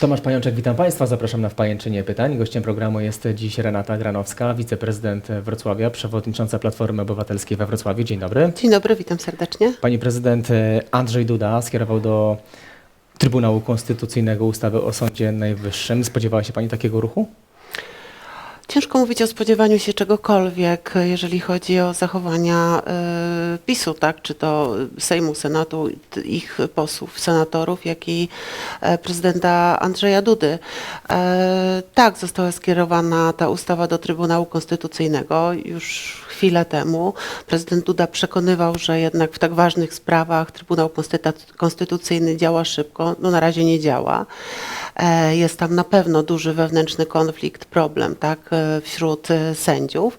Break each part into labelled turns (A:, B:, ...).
A: Tomasz Pajączek, witam Państwa. Zapraszam na wpajęczynie pytań. Gościem programu jest dziś Renata Granowska, wiceprezydent Wrocławia, przewodnicząca Platformy Obywatelskiej we Wrocławiu. Dzień dobry.
B: Dzień dobry, witam serdecznie.
A: Pani prezydent e, Andrzej Duda skierował do Trybunału Konstytucyjnego ustawę o Sądzie Najwyższym. Spodziewała się Pani takiego ruchu?
B: Ciężko mówić o spodziewaniu się czegokolwiek, jeżeli chodzi o zachowania y, PiSu, tak? czy to Sejmu, Senatu, ich posłów, senatorów, jak i e, prezydenta Andrzeja Dudy. E, tak, została skierowana ta ustawa do Trybunału Konstytucyjnego już chwilę temu. Prezydent Duda przekonywał, że jednak w tak ważnych sprawach Trybunał Konstytu- Konstytucyjny działa szybko. No na razie nie działa. E, Jest tam na pewno duży wewnętrzny konflikt, problem tak, e, wśród e, sędziów,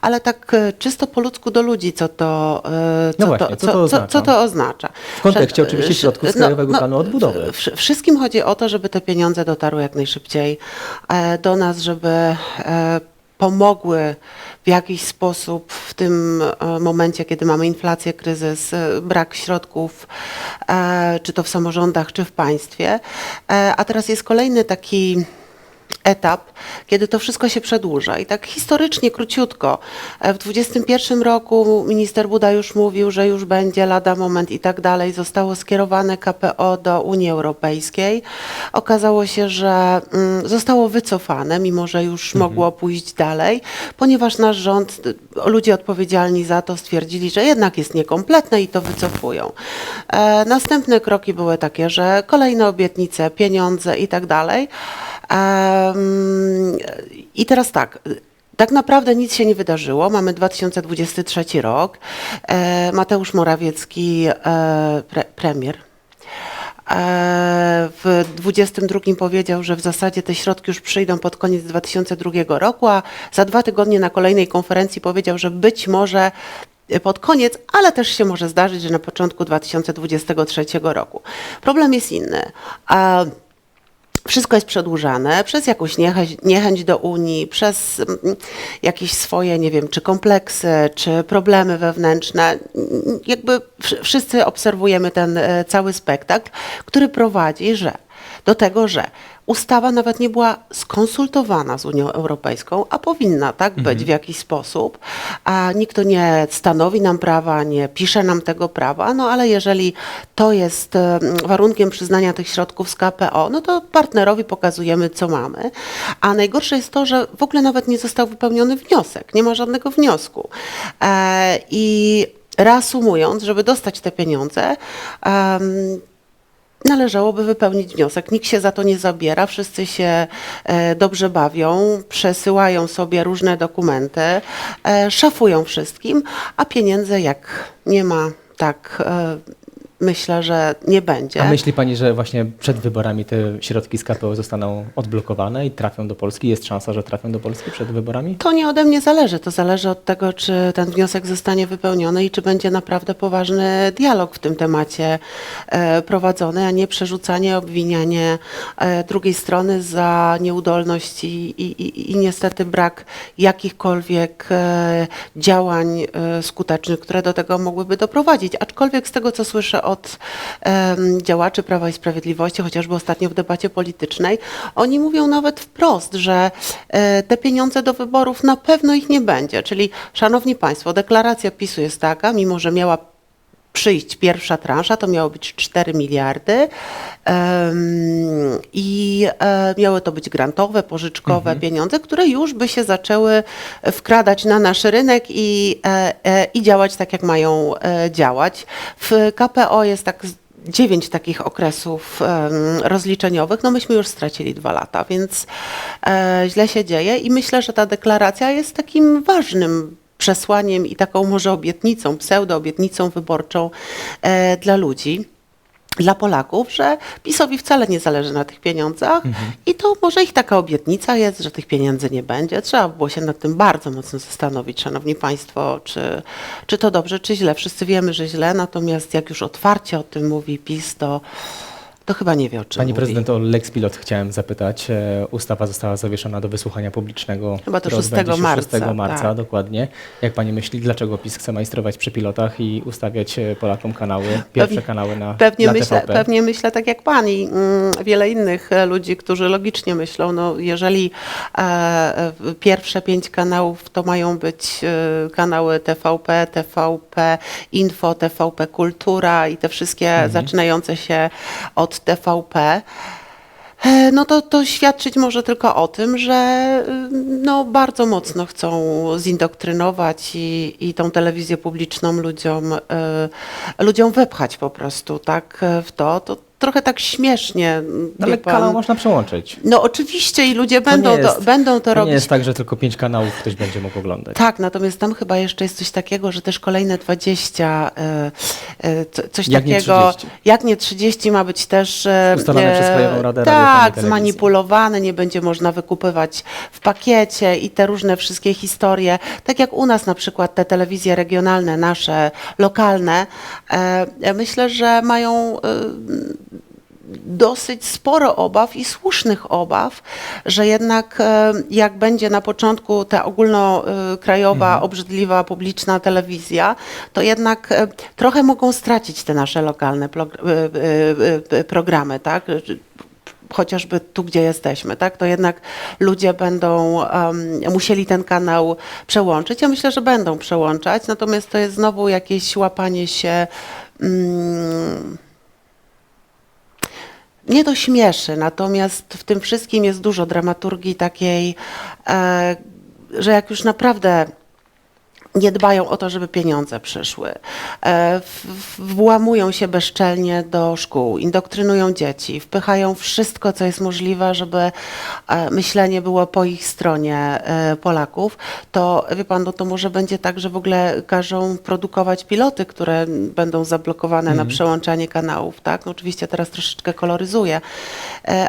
B: ale tak czysto po ludzku do ludzi, co to, e,
A: No
B: co
A: właśnie, co to
B: co,
A: oznacza?
B: co to oznacza?
A: W kontekście oczywiście środków z Krajowego Planu Odbudowy.
B: wsz- Wszystkim chodzi o to, żeby te pieniądze dotarły jak najszybciej do nas, żeby pomogły w jakiś sposób w tym e, momencie, kiedy mamy inflację, kryzys, e, brak środków, e, czy to w samorządach, czy w państwie. A teraz jest kolejny taki etap, kiedy to wszystko się przedłuża. I tak historycznie, króciutko, e, w 2021 roku minister Buda już mówił, że już będzie lada moment i tak dalej. Zostało skierowane KPO do Unii Europejskiej. Okazało się, że mm, zostało wycofane, mimo że już mogło pójść dalej, ponieważ nasz rząd, y, ludzie odpowiedzialni za to stwierdzili, że jednak jest niekompletne i to wycofują. E, następne kroki były takie, że kolejne obietnice, pieniądze i tak dalej. I teraz tak. Tak naprawdę nic się nie wydarzyło. Mamy 2023 rok. E, Mateusz Morawiecki, e, pre, premier, e, w 22 powiedział, że w zasadzie te środki już przyjdą pod koniec 2002 roku, a za dwa tygodnie na kolejnej konferencji powiedział, że być może pod koniec, ale też się może zdarzyć, że na początku 2023 roku. Problem jest inny. Wszystko jest przedłużane przez jakąś niechęć, niechęć do Unii, przez mm, jakieś swoje, nie wiem, czy kompleksy, czy problemy wewnętrzne. Jakby wsz- wszyscy obserwujemy ten e, cały spektakl, który prowadzi że, do tego, że ustawa nawet nie była skonsultowana z Unią Europejską, a powinna tak być w jakiś sposób, a nikt to nie stanowi nam prawa, nie pisze nam tego prawa, no ale jeżeli to jest em, warunkiem przyznania tych środków z KPO, no to partnerowi pokazujemy, co mamy. A najgorsze jest to, że w ogóle nawet nie został wypełniony wniosek, nie ma żadnego wniosku. E, I reasumując, żeby dostać te pieniądze, em, Należałoby wypełnić wniosek. Nikt się za to nie zabiera, wszyscy się e, dobrze bawią, przesyłają sobie różne dokumenty, e, szafują wszystkim, a pieniędzy jak nie ma, tak e, myślę, że nie będzie.
A: A myśli Pani, że właśnie przed wyborami te środki z KPO zostaną odblokowane i trafią do Polski? Jest szansa, że trafią do Polski przed wyborami?
B: To nie ode mnie zależy. To zależy od tego, czy ten wniosek zostanie wypełniony i czy będzie naprawdę poważny dialog w tym temacie e, prowadzony, a nie przerzucanie, obwinianie e, drugiej strony za nieudolność i, i, i, i niestety brak jakichkolwiek e, działań skutecznych, które do tego mogłyby doprowadzić. Aczkolwiek z tego, co słyszę od działaczy Prawa i Sprawiedliwości, chociażby ostatnio w debacie politycznej, oni mówią nawet wprost, że e, te pieniądze do wyborów na pewno ich nie będzie. Czyli, szanowni państwo, deklaracja PiSu jest taka, mimo że miała przyjść. Pierwsza transza, to miało być 4 miliardy i e, miały to być grantowe, pożyczkowe pieniądze, które już by się zaczęły wkradać na nasz rynek i, e, e, i działać tak, jak mają działać. W KPO jest tak dziewięć takich okresów rozliczeniowych, no myśmy już stracili dwa lata, więc źle się dzieje i myślę, że ta deklaracja jest takim ważnym przesłaniem i taką może obietnicą, pseudo-obietnicą wyborczą e, dla ludzi. Dla Polaków, że PiSowi wcale nie zależy na tych pieniądzach i to może ich taka obietnica jest, że tych pieniędzy nie będzie. Trzeba było się nad tym bardzo mocno zastanowić, Szanowni Państwo, czy, czy to dobrze, czy źle. Wszyscy wiemy, że źle, natomiast jak już otwarcie o tym mówi PiS, to to chyba nie wie o czym
A: Pani
B: mówi.
A: prezydent o Lex Pilot chciałem zapytać. E, Ustawa została zawieszona do wysłuchania publicznego.
B: Chyba to
A: które
B: 6
A: odbędzie się
B: marca,
A: 6 marca,
B: tak.
A: dokładnie. Jak pani myśli, dlaczego PiS chce majstrować przy pilotach i ustawiać e, Polakom kanały, pierwsze
B: Pewnie-
A: kanały na,
B: Pewnie
A: na
B: myślę,
A: TVP?
B: pewnie myślę tak jak pan i mm, wiele innych e, ludzi, którzy logicznie myślą, no jeżeli e, e, pierwsze pięć kanałów to mają być e, kanały TVP, TVP Info, TVP Kultura i te wszystkie zaczynające się od TVP, E, No to, to świadczyć może tylko o tym, że y, no, bardzo mocno chcą zindoktrynować i, i tą telewizję publiczną ludziom, y, ludziom wepchać po prostu tak w to. To trochę tak śmiesznie.
A: Ale
B: pan.
A: kanał można przełączyć.
B: No oczywiście i ludzie
A: To
B: będą,
A: nie
B: to,
A: jest-
B: będą to,
A: To nie
B: robić.
A: jest tak, że tylko pięć kanałów ktoś będzie mógł oglądać.
B: Tak, natomiast tam chyba jeszcze jest coś takiego, że też kolejne 20, e, e, co- coś
A: Jak nie
B: takiego,
A: 30.
B: jak nie 30 ma być też e,
A: Ustalone przez Krajową Radę
B: tak, zmanipulowane, nie będzie można wykupywać w pakiecie i te różne wszystkie historie, tak jak u nas na przykład te telewizje regionalne, nasze, lokalne, e, myślę, że mają e, dosyć sporo obaw i słusznych obaw, że jednak e, jak będzie na początku ta ogólnokrajowa, obrzydliwa, publiczna telewizja, to jednak e, trochę mogą stracić te nasze lokalne e, programy, tak? chociażby tu, gdzie jesteśmy, tak, to jednak ludzie będą em, musieli ten kanał przełączyć. Ja myślę, że będą przełączać, natomiast to jest znowu jakieś łapanie się. Mm, mnie to śmieszy, natomiast w tym wszystkim jest dużo dramaturgii takiej, e, że jak już naprawdę nie dbają o to, żeby pieniądze przyszły, e, włamują się bezczelnie do szkół, indoktrynują dzieci, wpychają wszystko, co jest możliwe, żeby e, myślenie było po ich stronie e, Polaków, to wie pan, no to może będzie tak, że w ogóle każą produkować piloty, które będą zablokowane na przełączanie kanałów, tak? No oczywiście teraz troszeczkę koloryzuję,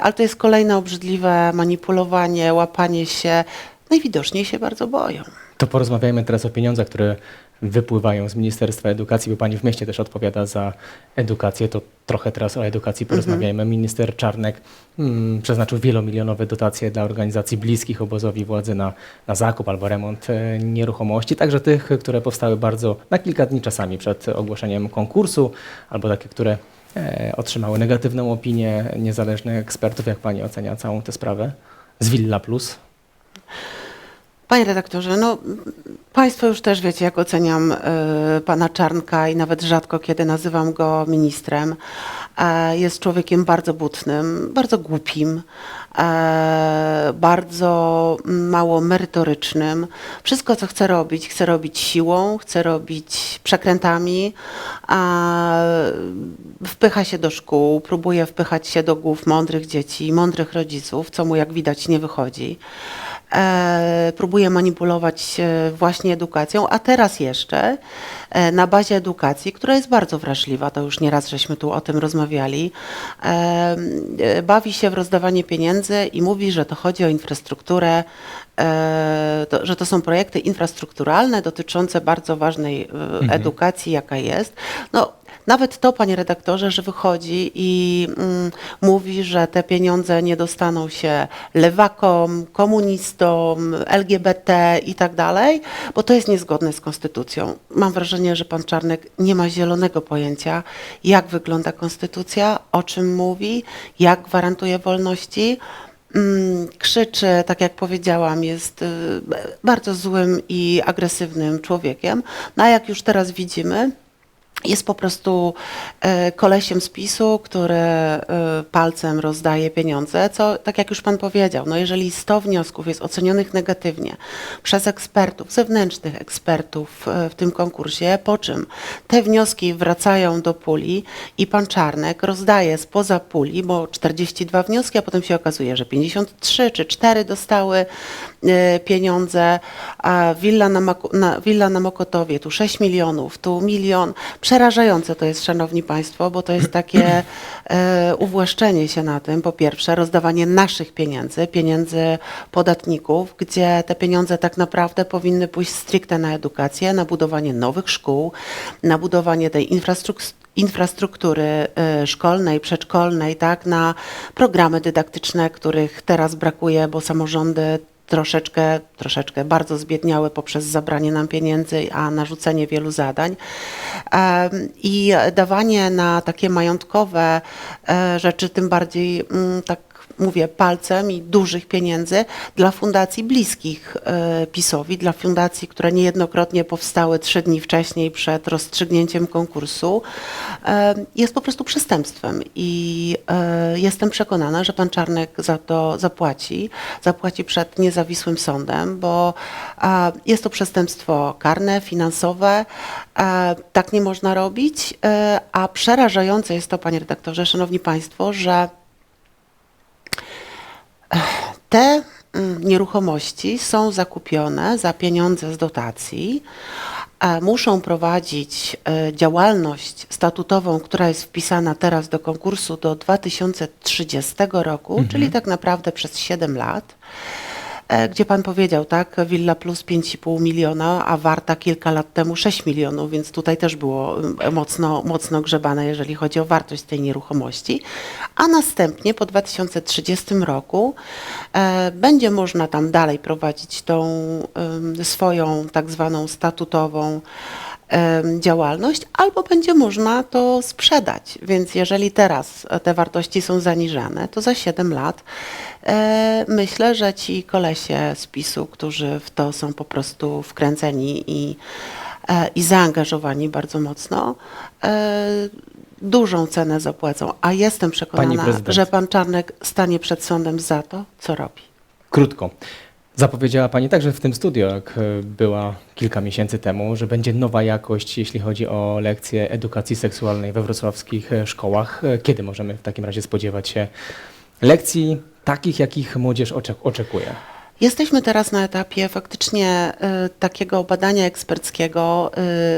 B: ale to jest kolejne obrzydliwe manipulowanie, łapanie się, najwidoczniej się bardzo boją.
A: To porozmawiajmy teraz o pieniądzach, które wypływają z Ministerstwa Edukacji, bo pani w mieście też odpowiada za edukację, to trochę teraz o edukacji porozmawiajmy. Minister Czarnek mm, przeznaczył wielomilionowe dotacje dla organizacji bliskich obozowi władzy na, na zakup albo remont e, nieruchomości, także tych, które powstały bardzo na kilka dni czasami przed ogłoszeniem konkursu, albo takie, które e, otrzymały negatywną opinię niezależnych ekspertów. Jak pani ocenia całą tę sprawę z Villa Plus?
B: Panie redaktorze, no Państwo już też wiecie, jak oceniam e, pana Czarnka i nawet rzadko kiedy nazywam go ministrem. E, jest człowiekiem bardzo butnym, bardzo głupim, e, bardzo mało merytorycznym. Wszystko, co chce robić, chce robić siłą, chce robić przekrętami, wpycha się do szkół, próbuje wpychać się do głów mądrych dzieci, mądrych rodziców, co mu jak widać nie wychodzi próbuje manipulować e, właśnie edukacją, a teraz jeszcze e, na bazie edukacji, która jest bardzo wrażliwa, to już nieraz żeśmy tu o tym rozmawiali, e, e, bawi się w rozdawanie pieniędzy i mówi, że to chodzi o infrastrukturę, e, to, że to są projekty infrastrukturalne dotyczące bardzo ważnej e, edukacji, jaka jest. No, nawet to, panie redaktorze, że wychodzi i mm, mówi, że te pieniądze nie dostaną się lewakom, komunistom, LGBT i tak dalej, bo to jest niezgodne z konstytucją. Mam wrażenie, że pan Czarnek nie ma zielonego pojęcia, jak wygląda konstytucja, o czym mówi, jak gwarantuje wolności. Mm, Krzyczy, tak jak powiedziałam, jest y, bardzo złym i agresywnym człowiekiem. No a jak już teraz widzimy, jest po prostu e, kolesiem z PiSu, który e, palcem rozdaje pieniądze, co tak jak już pan powiedział, no jeżeli 100 wniosków jest ocenionych negatywnie przez ekspertów, zewnętrznych ekspertów e, w tym konkursie, po czym te wnioski wracają do puli i pan Czarnek rozdaje spoza puli, bo 42 wnioski, a potem się okazuje, że 53 czy 4 dostały pieniądze. A Willa na, Maku- na, willa na Mokotowie, tu 6 milionów, tu milion. Przerażające to jest, szanowni państwo, bo to jest takie e, uwłaszczenie się na tym, po pierwsze, rozdawanie naszych pieniędzy, pieniędzy podatników, gdzie te pieniądze tak naprawdę powinny pójść stricte na edukację, na budowanie nowych szkół, na budowanie tej infrastruktury infrastruktury y, szkolnej, przedszkolnej, tak, na programy dydaktyczne, których teraz brakuje, bo samorządy troszeczkę, troszeczkę bardzo zbiedniały poprzez zabranie nam pieniędzy, a narzucenie wielu zadań. I dawanie na takie majątkowe e, rzeczy, tym bardziej mm, tak mówię palcem i dużych pieniędzy dla fundacji bliskich e, PiSowi, dla fundacji, które niejednokrotnie powstały trzy dni wcześniej przed rozstrzygnięciem konkursu, e, jest po prostu przestępstwem i e, jestem przekonana, że pan Czarnek za to zapłaci, zapłaci przed niezawisłym sądem, bo jest to przestępstwo karne, finansowe, tak nie można robić, a przerażające jest to, panie redaktorze, szanowni państwo, że te mm, nieruchomości są zakupione za pieniądze z dotacji, muszą prowadzić e, działalność statutową, która jest wpisana teraz do konkursu do 2030 roku, czyli tak naprawdę przez 7 lat. E, Gdzie pan powiedział, tak, Villa Plus 5,5 miliona, a warta kilka lat temu 6 milionów, więc tutaj też było mm, mocno, mocno grzebane, jeżeli chodzi o wartość tej nieruchomości. A następnie po 2030 roku e, będzie można tam dalej prowadzić tą em, swoją tak zwaną statutową działalność, albo będzie można to sprzedać. Więc jeżeli teraz te wartości są zaniżane, to za 7 lat e, myślę, że ci kolesie z PiSu, którzy w to są po prostu wkręceni i, e, i zaangażowani bardzo mocno, e, dużą cenę zapłacą. A jestem przekonana, że pan Czarnek stanie przed sądem za to, co robi.
A: Krótko. Zapowiedziała Pani także w tym studio, jak e, była kilka miesięcy temu, że będzie nowa jakość, jeśli chodzi o lekcje edukacji seksualnej we wrocławskich e, szkołach. E, Kiedy możemy w takim razie spodziewać się lekcji takich, jakich młodzież oczek- oczekuje?
B: Jesteśmy teraz na etapie faktycznie y, takiego badania eksperckiego,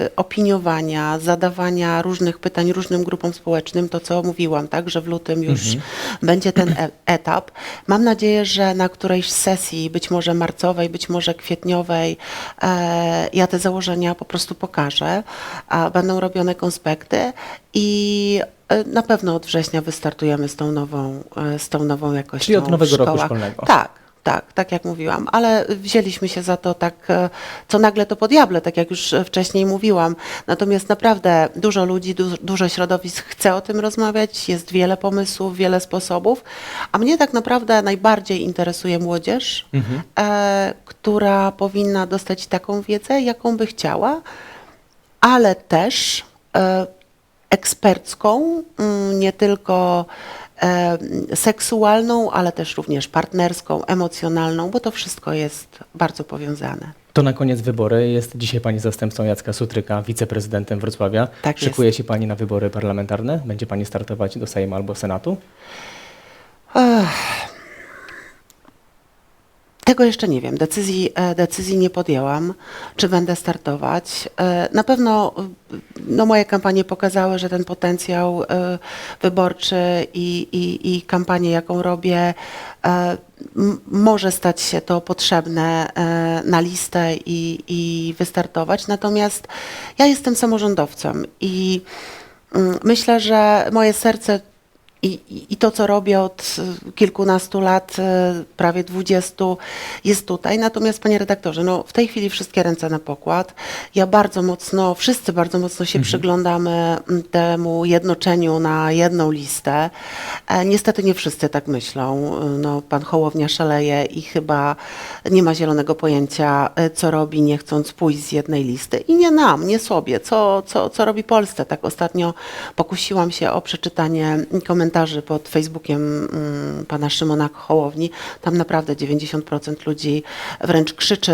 B: y, opiniowania, zadawania różnych pytań różnym grupom społecznym, to co mówiłam, tak, że w lutym już będzie ten e- etap. Mam nadzieję, że na którejś sesji, być może marcowej, być może kwietniowej, e, ja te założenia po prostu pokażę, a będą robione konspekty i e, na pewno od września wystartujemy z tą nową, z tą nową jakością
A: Czyli od nowego roku szkolnego.
B: Tak, tak, tak jak mówiłam, ale wzięliśmy się za to tak, e, co nagle to po diable, tak jak już wcześniej mówiłam. Natomiast naprawdę dużo ludzi, du dużo środowisk chce o tym rozmawiać, jest wiele pomysłów, wiele sposobów, a mnie tak naprawdę najbardziej interesuje młodzież, e, która powinna dostać taką wiedzę, jaką by chciała, ale też e, ekspercką, mm, nie tylko seksualną, ale też również partnerską, emocjonalną, bo to wszystko jest bardzo powiązane.
A: To na koniec wybory. Jest dzisiaj Pani zastępcą Jacka Sutryka, wiceprezydentem Wrocławia.
B: Tak
A: Szykuje się Pani na wybory parlamentarne? Będzie Pani startować do Sejmu albo Senatu?
B: Tego jeszcze nie wiem. Decyzji, e, decyzji nie podjęłam, czy będę startować. E, Na pewno no, moje kampanie pokazały, że ten potencjał e, wyborczy i, i, i kampanię, jaką robię, może stać się to potrzebne na listę i, i wystartować. Natomiast ja jestem samorządowcem i mm, myślę, że moje serce i, i- to, co robię od y, kilkunastu lat, y, prawie dwudziestu, jest tutaj. Natomiast, panie redaktorze, no, w tej chwili wszystkie ręce na pokład. Ja bardzo mocno, wszyscy bardzo mocno się przyglądamy mm, temu jednoczeniu na jedną listę. E, niestety nie wszyscy tak myślą. No, pan Hołownia szaleje i chyba nie ma zielonego pojęcia, co robi, nie chcąc pójść z jednej listy. I nie nam, nie sobie, co, co, co robi Polsce. Tak ostatnio pokusiłam się o przeczytanie komentarzy pod Facebookiem mm, pana Szymona Hołowni. Tam naprawdę 90% ludzi wręcz krzyczy,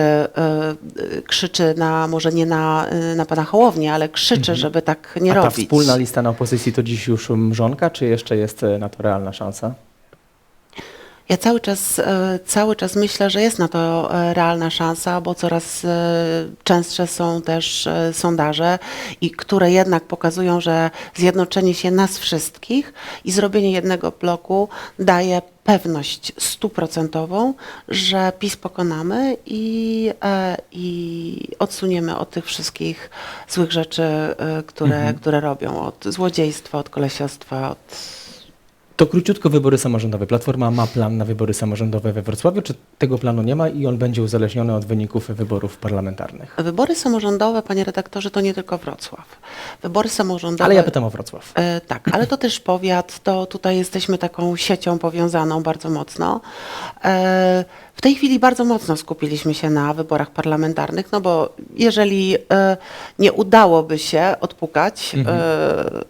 B: y, krzyczy na, może nie na, y, na pana Hołownię, ale krzyczy, żeby tak nie
A: A ta
B: robić.
A: wspólna lista na opozycji to dziś już mrzonka, czy jeszcze jest e, na to realna szansa?
B: Ja cały czas, e, cały czas myślę, że jest na to e, realna szansa, bo coraz e, częstsze są też sondaże, i które jednak pokazują, że zjednoczenie się nas wszystkich i zrobienie jednego bloku daje pewność stuprocentową, że PiS pokonamy i, i odsuniemy od tych wszystkich złych rzeczy, które, które robią, od złodziejstwa, od kolesiostwa, od
A: To króciutko wybory samorządowe. Platforma ma plan na wybory samorządowe we Wrocławiu, czy tego planu nie ma i on będzie uzależniony od wyników wyborów parlamentarnych?
B: Wybory samorządowe, panie redaktorze, to nie tylko Wrocław. Wybory samorządowe.
A: Ale ja pytam o Wrocław.
B: E, tak, ale to też powiat, to tutaj jesteśmy taką siecią powiązaną bardzo mocno. E, w tej chwili bardzo mocno skupiliśmy się na wyborach parlamentarnych, no bo jeżeli e, nie udałoby się odpukać,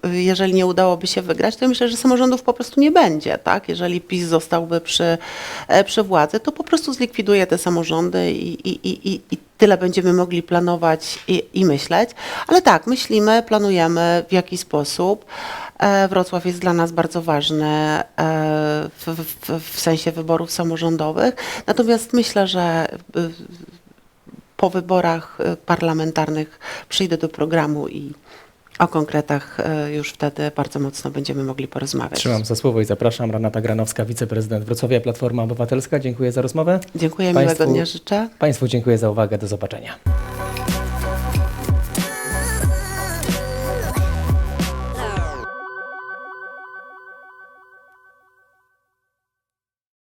B: e, jeżeli nie udałoby się wygrać, to myślę, że samorządów po prostu nie będzie, tak? Jeżeli PiS zostałby przy, e, przy władzy, to po prostu zlikwiduje te samorządy i, i, i, i, i tyle będziemy mogli planować i, i myśleć. Ale tak, myślimy, planujemy w jaki sposób. E, Wrocław jest dla nas bardzo ważny e, w, w, w sensie wyborów samorządowych. Natomiast myślę, że y, po wyborach parlamentarnych przyjdę do programu i o konkretach e, już wtedy bardzo mocno będziemy mogli porozmawiać.
A: Trzymam za słowo i zapraszam. Renata Granowska, wiceprezydent Wrocławia, Platforma Obywatelska. Dziękuję za rozmowę.
B: Dziękuję,
A: Państwu-
B: miłego dnia życzę.
A: Państwu dziękuję za uwagę. Do zobaczenia.